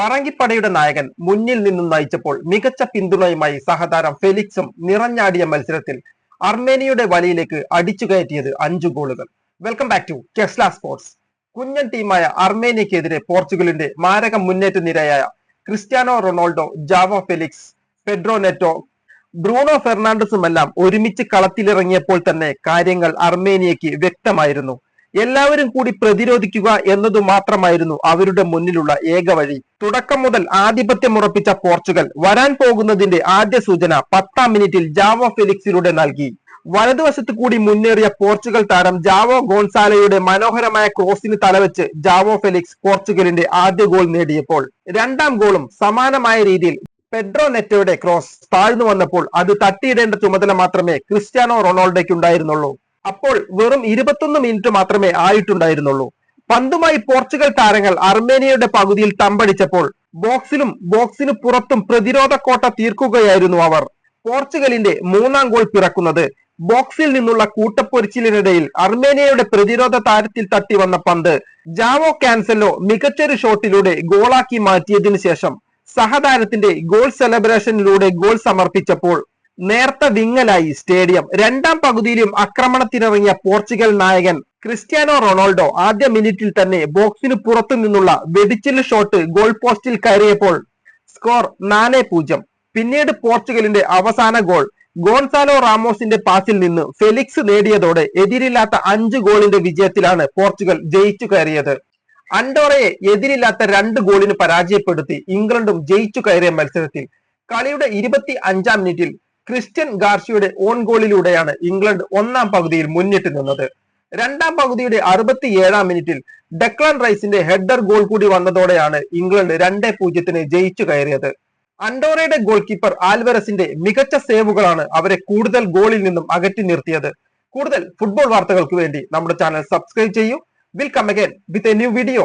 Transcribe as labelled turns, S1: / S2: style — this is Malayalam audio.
S1: പറങ്കിപ്പടയുടെ നായകൻ മുന്നിൽ നിന്നും നയിച്ചപ്പോൾ മികച്ച പിന്തുണയുമായി സഹതാരം ഫെലിക്സും നിറഞ്ഞാടിയ മത്സരത്തിൽ അർമേനിയയുടെ വലയിലേക്ക് അടിച്ചു കയറ്റിയത് അഞ്ചു ഗോളുകൾ. വെൽക്കം ബാക്ക് ടു കെസ്ല സ്പോർട്സ് കുഞ്ഞൻ ടീമായ അർമേനിയക്കെതിരെ പോർച്ചുഗലിന്റെ മാരക മുന്നേറ്റ നിരയായ Cristiano Ronaldo Joao Felix Pedro Neto Bruno ഫെർണാണ്ടസുമെല്ലാം ഒരുമിച്ച് കളത്തിലിറങ്ങിയപ്പോൾ തന്നെ കാര്യങ്ങൾ അർമേനിയക്ക് വ്യക്തമായിരുന്നു. എല്ലാവരും കൂടി പ്രതിരോധിക്കുക എന്നതു മാത്രമായിരുന്നു അവരുടെ മുന്നിലുള്ള ഏക വഴി. തുടക്കം മുതൽ ആധിപത്യം ഉറപ്പിച്ച പോർച്ചുഗൽ വരാൻ പോകുന്നതിന്റെ ആദ്യ സൂചന പത്താം മിനിറ്റിൽ ജാവോ ഫെലിക്സിലൂടെ നൽകി. വലതുവശത്ത് കൂടി മുന്നേറിയ പോർച്ചുഗൽ താരം ജാവോ ഗോൺസാലയുടെ മനോഹരമായ ക്രോസിന് തലവെച്ച് ജാവോ ഫെലിക്സ് പോർച്ചുഗലിന്റെ ആദ്യ ഗോൾ നേടിയപ്പോൾ രണ്ടാം ഗോളും സമാനമായ രീതിയിൽ പെഡ്രോ നെറ്റോയുടെ ക്രോസ് താഴ്ന്നു വന്നപ്പോൾ അത് തട്ടിയിടേണ്ട ചുമതല മാത്രമേ ക്രിസ്ത്യാനോ റൊണാൾഡോയ്ക്ക് ഉണ്ടായിരുന്നുള്ളൂ അപ്പോൾ വെറും ഇരുപത്തൊന്ന് മിനിറ്റ് മാത്രമേ ആയിട്ടുണ്ടായിരുന്നുള്ളൂ. പന്തുമായി പോർച്ചുഗൽ താരങ്ങൾ അർമേനിയയുടെ പകുതിയിൽ തമ്പടിച്ചപ്പോൾ ബോക്സിലും ബോക്സിന് പുറത്തും പ്രതിരോധ കോട്ട തീർക്കുകയായിരുന്നു അവർ. പോർച്ചുഗലിന്റെ മൂന്നാം ഗോൾ പിറക്കുന്നത് ബോക്സിൽ നിന്നുള്ള കൂട്ടപ്പൊരിച്ചിലിനിടയിൽ അർമേനിയയുടെ പ്രതിരോധ താരത്തിൽ തട്ടി വന്ന പന്ത് ജാവോ കാൻസലോ മികച്ചൊരു ഷോട്ടിലൂടെ ഗോളാക്കി മാറ്റിയതിനു ശേഷം സഹതാരത്തിന്റെ ഗോൾ സെലിബ്രേഷനിലൂടെ ഗോൾ സമർപ്പിച്ചപ്പോൾ നേർത്ത വിങ്ങലായി സ്റ്റേഡിയം. രണ്ടാം പകുതിയിലും ആക്രമണത്തിനിറങ്ങിയ പോർച്ചുഗൽ നായകൻ ക്രിസ്ത്യാനോ റൊണാൾഡോ ആദ്യ മിനിറ്റിൽ തന്നെ ബോക്സിന് പുറത്തു നിന്നുള്ള വെടിച്ചിൽ ഷോട്ട് ഗോൾ പോസ്റ്റിൽ കയറിയപ്പോൾ സ്കോർ നാല് പൂജ്യം. പിന്നീട് പോർച്ചുഗലിന്റെ അവസാന ഗോൾ ഗോൺസാലോ റാമോസിന്റെ പാസിൽ നിന്ന് ഫെലിക്സ് നേടിയതോടെ എതിരില്ലാത്ത അഞ്ച് ഗോളിന്റെ വിജയത്തിലാണ് പോർച്ചുഗൽ ജയിച്ചു കയറിയത്. അണ്ടോറയെ എതിരില്ലാത്ത രണ്ട് ഗോളിന് പരാജയപ്പെടുത്തി ഇംഗ്ലണ്ടും ജയിച്ചു കയറിയ മത്സരത്തിൽ കളിയുടെ ഇരുപത്തി അഞ്ചാം മിനിറ്റിൽ ക്രിസ്ത്യൻ ഗാർഷിയുടെ ഓൺ ഗോളിലൂടെയാണ് ഇംഗ്ലണ്ട് ഒന്നാം പകുതിയിൽ മുന്നിട്ട് നിന്നത്. രണ്ടാം പകുതിയുടെ അറുപത്തിയേഴാം മിനിറ്റിൽ ഡെക്ലാൻ റൈസിന്റെ ഹെഡർ ഗോൾ കൂടി വന്നതോടെയാണ് ഇംഗ്ലണ്ട് രണ്ടേ പൂജ്യത്തിന് ജയിച്ചു കയറിയത്. അൻഡോറയുടെ ഗോൾ കീപ്പർ ആൽവരസിന്റെ മികച്ച സേവുകളാണ് അവരെ കൂടുതൽ ഗോളിൽ നിന്നും അകറ്റി നിർത്തിയത്. കൂടുതൽ ഫുട്ബോൾ വാർത്തകൾക്ക് വേണ്ടി നമ്മുടെ ചാനൽ സബ്സ്ക്രൈബ് ചെയ്യൂ. Will come again with a new video